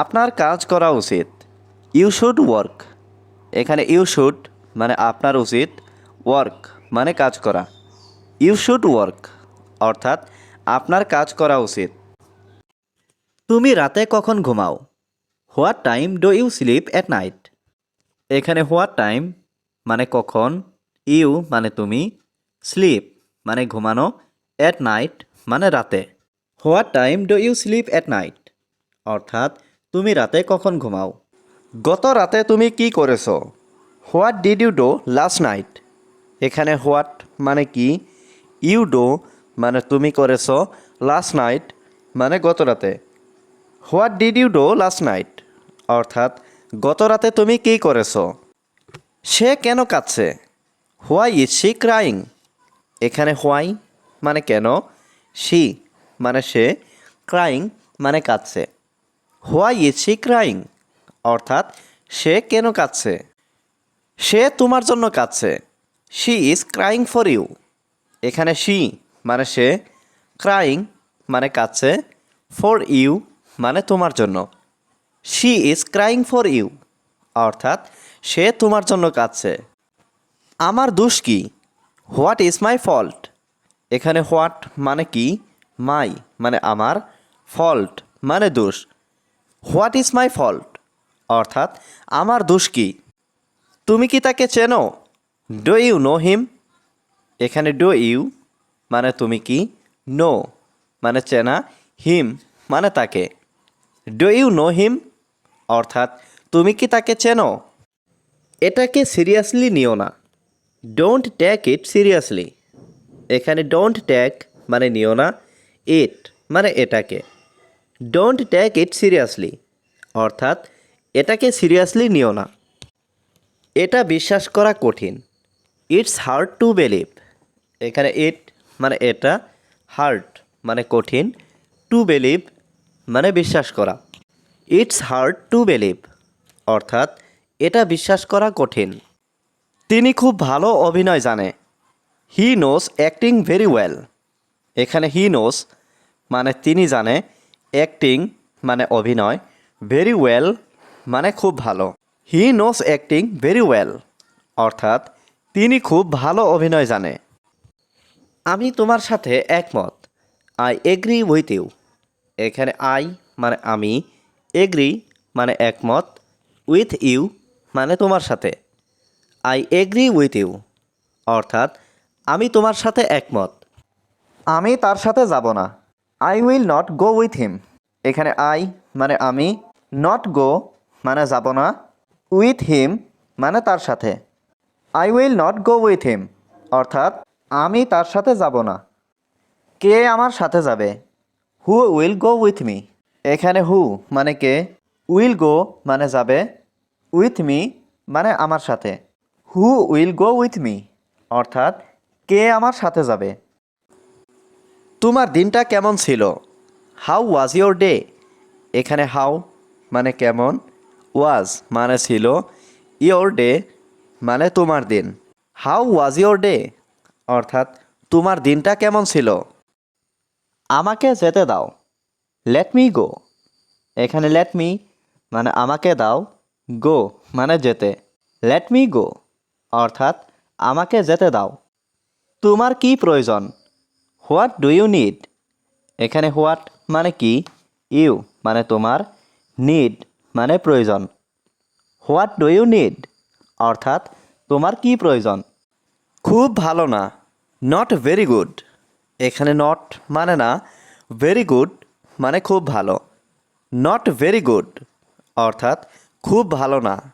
আপনার কাজ করা উচিত। ইউ শুড ওয়ার্ক এখানে ইউ শুড মানে আপনার উচিত ওয়ার্ক মানে কাজ করা। ইউ শুড ওয়ার্ক অর্থাৎ আপনার কাজ করা উচিত। তুমি রাতে কখন ঘুমাও? What time do you sleep at night এখানে হোয়াট টাইম মানে কখন? ইউ মানে তুমি স্লিপ মানে ঘুমানো অ্যাট নাইট মানে রাতে। What time do you sleep at night অর্থাৎ তুমি রাতে কখন ঘুমাও? গত রাতে তুমি কি করেছ? What did you do last night? এখানে হোয়াট মানে কি? ইউ ডো মানে তুমি করেছ লাস্ট নাইট মানে গত রাতে। What did you do last night? অর্থাৎ, গত রাতে তুমি কী করেছ? সে কেন কাঁদছে? Why is she crying? এখানে হোয়াই মানে কেন? শি মানে সে, ক্রাইং মানে কাঁদছে। Why is she crying? অর্থাৎ, সে কেন কাঁদছে? সে তোমার জন্য কাঁদছে। She is crying for you. এখানে শি মানে সে, ক্রাইং মানে কাঁদছে, ফর ইউ মানে তোমার জন্য। She is crying for you. অর্থাৎ, সে তোমার জন্য কাঁদছে। আমার দোষ কি? What is my fault? এখানে হোয়াট মানে কি? মাই মানে আমার। ফল্ট মানে দোষ। What is my fault? অর্থাৎ, আমার দোষ কি? তুমি কি তাকে চেনো? Do you know him? এখানে ডো ইউ মানে তুমি কি? নো মানে চেনা। হিম মানে তাকে। Do you know him? অর্থাৎ, তুমি কি তাকে চেনো? এটাকে সিরিয়াসলি নিও না। Don't take it seriously. এখানে ডোন্ট ট্যাক মানে নিও না। ইট মানে এটাকে। ডোন্ট টেক ইট সিরিয়াসলি অর্থাৎ, এটাকে সিরিয়াসলি নিও না। এটা বিশ্বাস করা কঠিন। ইটস হার্ড টু বিলিভ এখানে ইট মানে এটা হার্ড মানে কঠিন। টু বিলিভ মানে বিশ্বাস করা। ইটস হার্ড টু বিলিভ অর্থাৎ, এটা বিশ্বাস করা কঠিন। তিনি খুব ভালো অভিনয় জানে। He knows acting very well এখানে হি নোস মানে তিনি জানে অ্যাক্টিং মানে অভিনয় ভেরি ওয়েল মানে খুব ভালো। He knows acting very well অর্থাৎ তিনি খুব ভালো অভিনয় জানে। আমি তোমার সাথে একমত। আই এগ্রি উইথ ইউ এখানে আই মানে আমি এগ্রি মানে একমত। উইথ ইউ মানে তোমার সাথে। আই এগ্রি উইথ ইউ অর্থাৎ আমি তোমার সাথে একমত। আমি তার সাথে যাব না। I will not go with him এখানে আই মানে আমি নট গো মানে যাব না উইথ হিম মানে তার সাথে। I will not go with him অর্থাৎ আমি তার সাথে যাব না। কে আমার সাথে যাবে? Who will go with me এখানে হু মানে কে? উইল গো মানে যাবে উইথ মি মানে আমার সাথে। Who will go with me অর্থাৎ কে আমার সাথে যাবে? তোমার দিনটা কেমন ছিল? হাউ ওয়াজ ইয়োর ডে এখানে হাউ মানে কেমন? ওয়াজ মানে ছিল ইয়োর ডে মানে তোমার দিন। হাউ ওয়াজ ইয়োর ডে অর্থাৎ তোমার দিনটা কেমন ছিল? আমাকে যেতে দাও। লেট মি গো এখানে লেট মি মানে আমাকে দাও। গো মানে যেতে। লেট মি গো অর্থাৎ আমাকে যেতে দাও। তোমার কি প্রয়োজন? What do you need? এখানে হোয়াট মানে কি? ইউ মানে তোমার, নিড মানে প্রয়োজন। What do you need? অর্থাৎ তোমার কি প্রয়োজন? খুব ভালো না নট ভেরি গুড এখানে নট মানে না ভেরি গুড মানে খুব ভালো। নট ভেরি গুড অর্থাৎ খুব ভালো না।